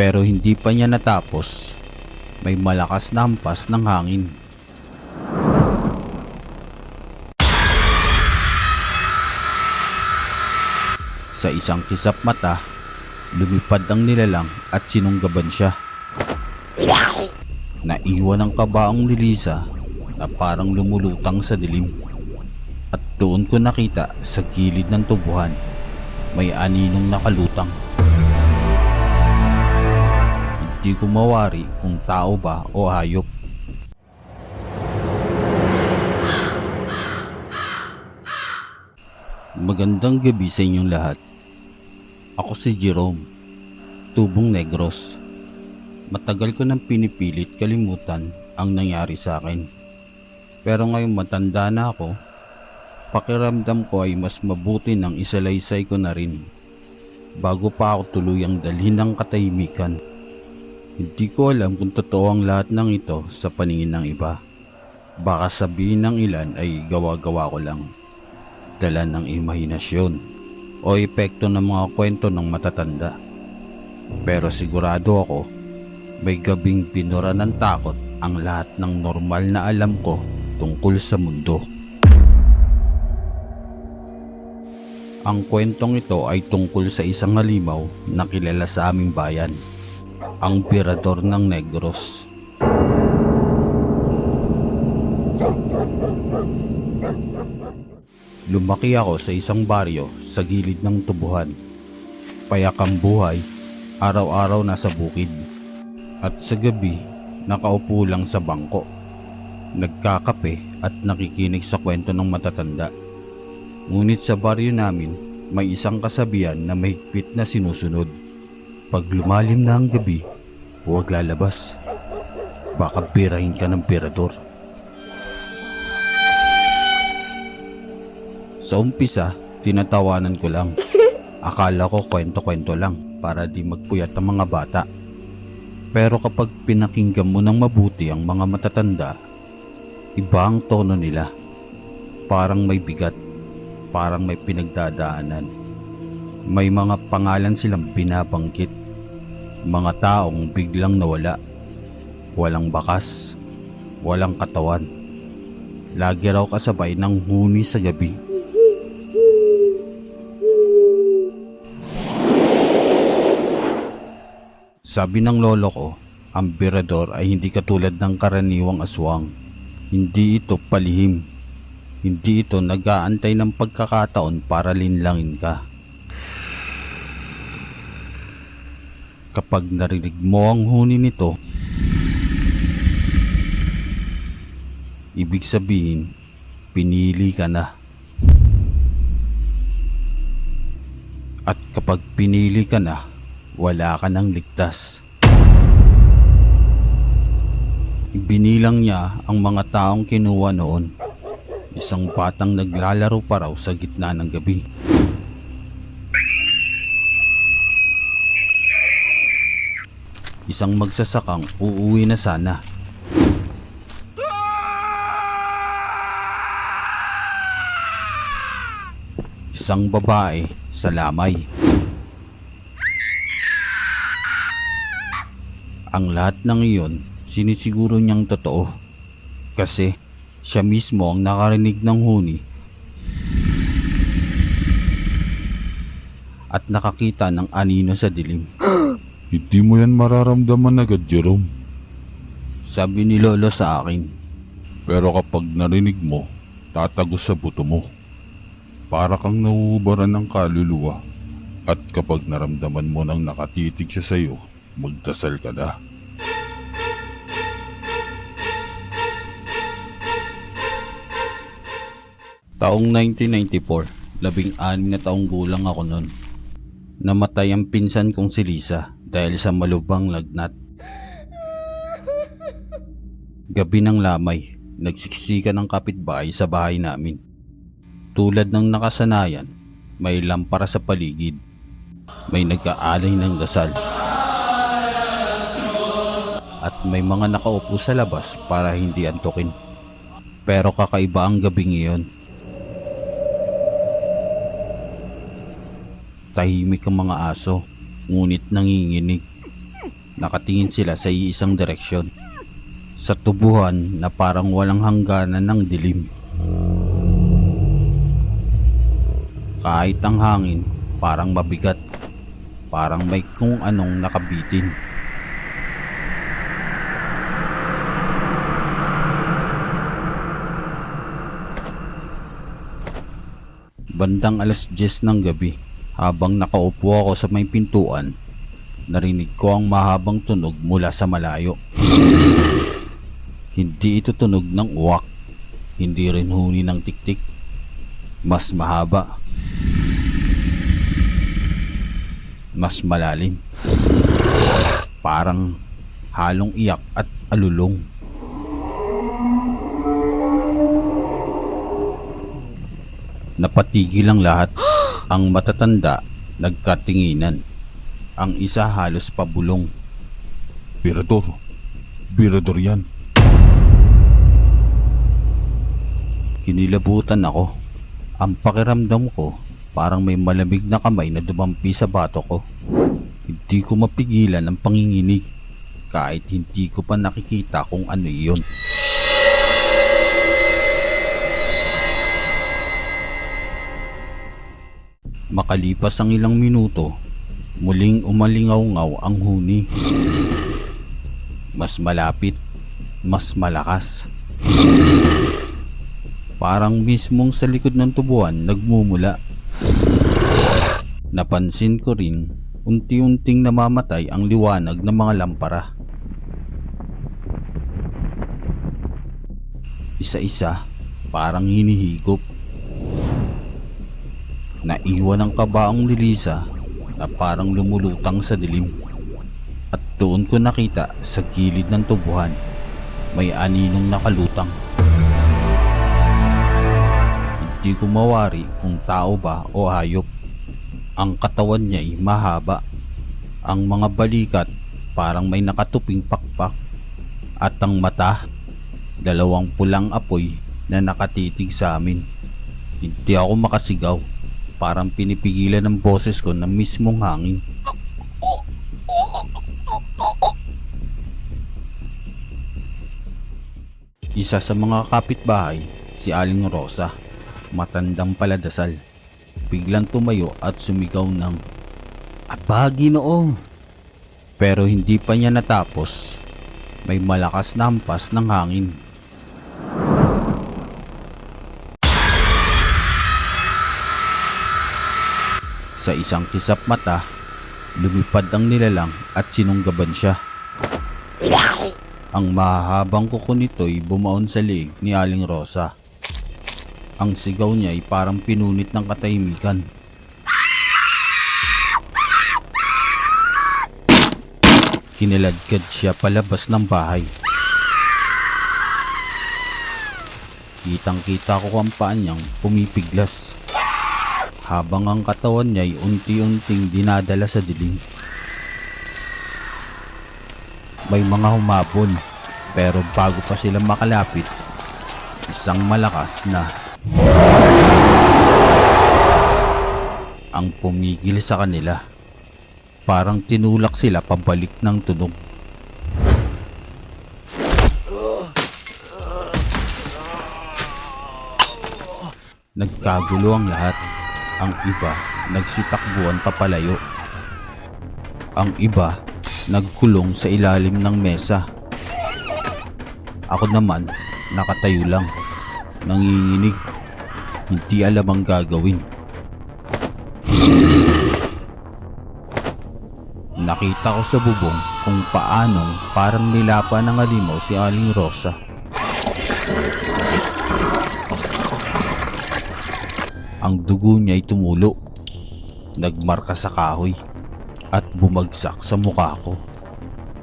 Pero hindi pa niya natapos, may malakas na hampas ng hangin. Sa isang kisap mata, lumipad ang nilalang at sinunggaban siya. Naiwan ang kabaong ni Lisa na parang lumulutang sa dilim. At doon ko nakita sa gilid ng tubuhan, may aninong nakalutang. Hindi ko mawari kung tao ba o hayop. Magandang gabi sa inyong lahat. Ako si Jerome, tubong negros. Matagal ko nang pinipilit kalimutan ang nangyari sa akin. Pero ngayong matanda na ako, pakiramdam ko ay mas mabuti nang isalaysay ko na rin bago pa ako tuluyang dalhin ng katahimikan. Hindi ko alam kung totoo ang lahat ng ito sa paningin ng iba. Baka sabihin ng ilan ay gawa-gawa ko lang. Dala ng imahinasyon o epekto ng mga kwento ng matatanda. Pero sigurado ako, may gabing pinura ng takot ang lahat ng normal na alam ko tungkol sa mundo. Ang kwentong ito ay tungkol sa isang halimaw na kilala sa aming bayan, ang Birador ng Negros. Lumaki ako sa isang baryo sa gilid ng tubuhan. Payak ang buhay, araw-araw nasa bukid. At sa gabi, nakaupo lang sa bangko. Nagkakape at nakikinig sa kwento ng matatanda. Ngunit sa baryo namin, may isang kasabihan na mahigpit na sinusunod. Pag lumalim na ang gabi, huwag lalabas. Baka birahin ka ng pirador. Sa umpisa, tinatawanan ko lang. Akala ko kwento-kwento lang para di magpuyat ang mga bata. Pero kapag pinakinggan mo ng mabuti ang mga matatanda, iba ang tono nila. Parang may bigat, parang may pinagdadaanan. May mga pangalan silang binabanggit. Mga taong biglang nawala. Walang bakas, walang katawan. Lagi raw kasabay ng huni sa gabi. Sabi ng lolo ko, ang birador ay hindi katulad ng karaniwang aswang. Hindi ito palihim. Hindi ito nag-aantay ng pagkakataon para linlangin ka. Kapag narinig mo ang huni nito, ibig sabihin, pinili ka na. At kapag pinili ka na, wala ka nang ligtas. Ibinilang niya ang mga taong kinuha noon. Isang batang naglalaro pa raw sa gitna ng gabi. Isang magsasakang uuwi na sana. Isang babae sa lamay. Ang lahat ng iyon sinisiguro niyang totoo. Kasi siya mismo ang nakarinig ng huni at nakakita ng anino sa dilim. Hindi mo yan mararamdaman agad, Jerome. Sabi ni Lolo sa akin, Pero kapag narinig mo, tatagos sa buto mo. Para kang nauubaran ng kaluluwa. At kapag naramdaman mo nang nakatitig siya sa'yo, magdasal ka na. taong 1994, labing anim na taong gulang ako noon. Namatay ang pinsan kong si Lisa dahil sa malubang lagnat. Gabi ng lamay, nagsiksika ng kapitbahay sa bahay namin. Tulad ng nakasanayan, may lampara sa paligid. May nagkaalay ng dasal. At may mga nakaupo sa labas para hindi antukin. Pero kakaiba ang gabing iyon. Tahimik ang mga aso, ngunit nanginginig. Nakatingin sila sa iisang direksyon. Sa tubuhan na parang walang hangganan ng dilim. Kahit ang hangin parang mabigat. Parang may kung anong nakabitin. Bandang alas 10 ng gabi, habang nakaupo ako sa may pintuan, narinig ko ang mahabang tunog mula sa malayo. Hindi ito tunog ng uwak, hindi rin huni ng tiktik. Mas mahaba. Mas malalim. Parang halong iyak at alulong. Napatigil ang lahat. Ang matatanda nagkatinginan. Ang isa halos pabulong. Birador. Birador yan. Kinilabutan ako. Ang pakiramdam ko parang may malamig na kamay na dumampi sa bato ko. Hindi ko mapigilan ang panginginig kahit hindi ko pa nakikita kung ano iyon. Makalipas ang ilang minuto, muling umalingaw-ngaw ang huni. Mas malapit, mas malakas. Parang mismong sa likod ng tubuan nagmumula. Napansin ko rin unti-unting namamatay ang liwanag ng mga lampara. Isa-isa, parang hinihigop. Naiwan ang kabaong ni Lisa na parang lumulutang sa dilim. At doon ko nakita sa gilid ng tubuhan, may aninong nakalutang. Hindi ko mawari kung tao ba o hayop. Ang katawan niya ay mahaba. Ang mga balikat parang may nakatuping pakpak. At ang mata, dalawang pulang apoy na nakatitig sa amin. Hindi ako makasigaw. Parang pinipigilan ng boses ko ng mismong hangin. Isa sa mga kapitbahay, si Aling Rosa, matandang paladasal. Biglang tumayo at sumigaw ng Aba, ginoo! Pero hindi pa niya natapos. May malakas na hampas ng hangin. Sa isang kisap mata, lumipad ang nilalang at sinunggaban siya. Ang mahahabang kuko nito'y bumaon sa liig ni Aling Rosa. Ang sigaw niya ay parang pinunit ng katahimikan. Kiniladkad siya palabas ng bahay. Kitang kita ko ang paa niyang pumipiglas. Habang ang katawan niya ay unti-unting dinadala sa dilim. May mga humabon pero bago pa sila makalapit, isang malakas na ang pumigil sa kanila. Parang tinulak sila pabalik ng tunog. Nagkagulo ang lahat. Ang iba nagsitakbuhan papalayo. Ang iba nagkulong sa ilalim ng mesa. Ako naman nakatayo lang. Nanginginig. Hindi alam ang gagawin. Nakita ko sa bubong kung paanong parang nilapa ng alimaw si Aling Rosa. Ang dugo niya ay tumulo. Nagmarka sa kahoy at bumagsak sa mukha ko.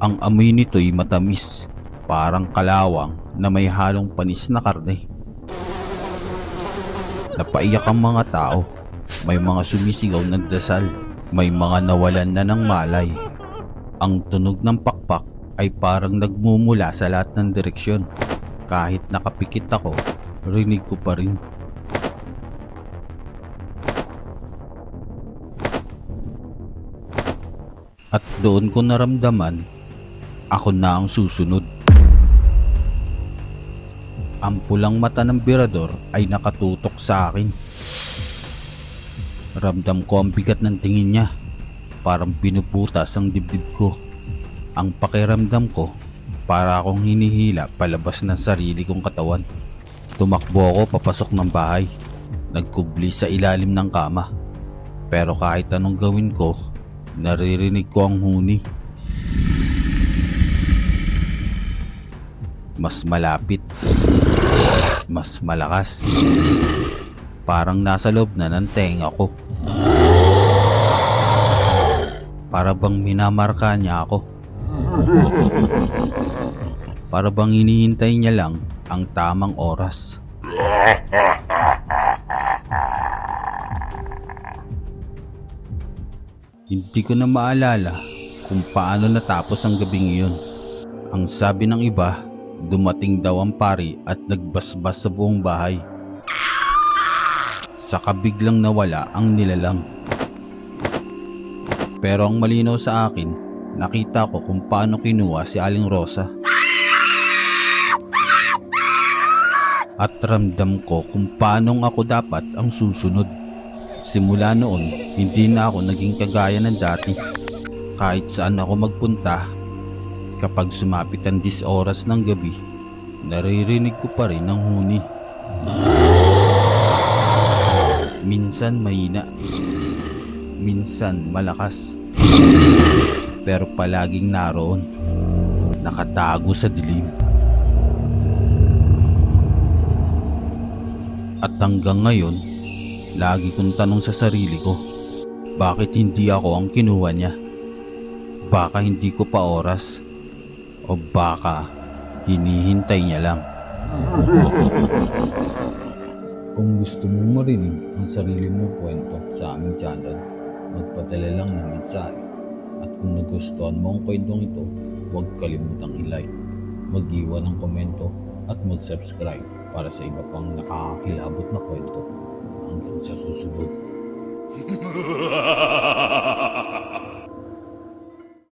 Ang amoy nito'y matamis, parang kalawang na may halong panis na karne. Napaiyak ang mga tao. May mga sumisigaw ng dasal. May mga nawalan na ng malay. Ang tunog ng pakpak ay parang nagmumula sa lahat ng direksyon. Kahit nakapikit ako, rinig ko pa rin. Doon ko naramdaman ako na ang susunod. Ang pulang mata ng birador ay nakatutok sa akin. Ramdam ko ang bigat ng tingin niya. Parang binubutas ang dibdib ko. Ang pakiramdam ko, para akong hinihila palabas ng sarili kong katawan. Tumakbo ako papasok ng bahay. Nagkubli sa ilalim ng kama. Pero kahit anong gawin ko, naririnig ko ang huni. Mas malapit. Mas malakas. Parang nasa loob na ng tenga ko. Para bang minamarka niya ako. Para bang hinihintay niya lang ang tamang oras. Hindi ko na maalala kung paano natapos ang gabing iyon. Ang sabi ng iba, dumating daw ang pari at nagbasbas sa buong bahay. Saka biglang nawala ang nilalang. Pero ang malinaw sa akin, nakita ko kung paano kinuha si Aling Rosa. At ramdam ko kung paanong ako dapat ang susunod. Simula noon, hindi na ako naging kagaya ng dati. Kahit saan ako magpunta, kapag sumapit ang 10 oras ng gabi, naririnig ko pa rin ang huni. Minsan mahina, minsan malakas, pero palaging naroon, nakatago sa dilim. At hanggang ngayon, lagi kong tanong sa sarili ko, bakit hindi ako ang kinuha niya? Baka hindi ko pa oras, o baka hinihintay niya lang. Kung gusto mong marinig ang sarili mong kwento sa aming channel, magpadala lang ng mensahe. At kung nagustuhan mo ang kwentong ito, huwag kalimutang i-like, mag-iwan ng komento at mag-subscribe para sa iba pang nakakakilabot na kwento hanggang sa susunod.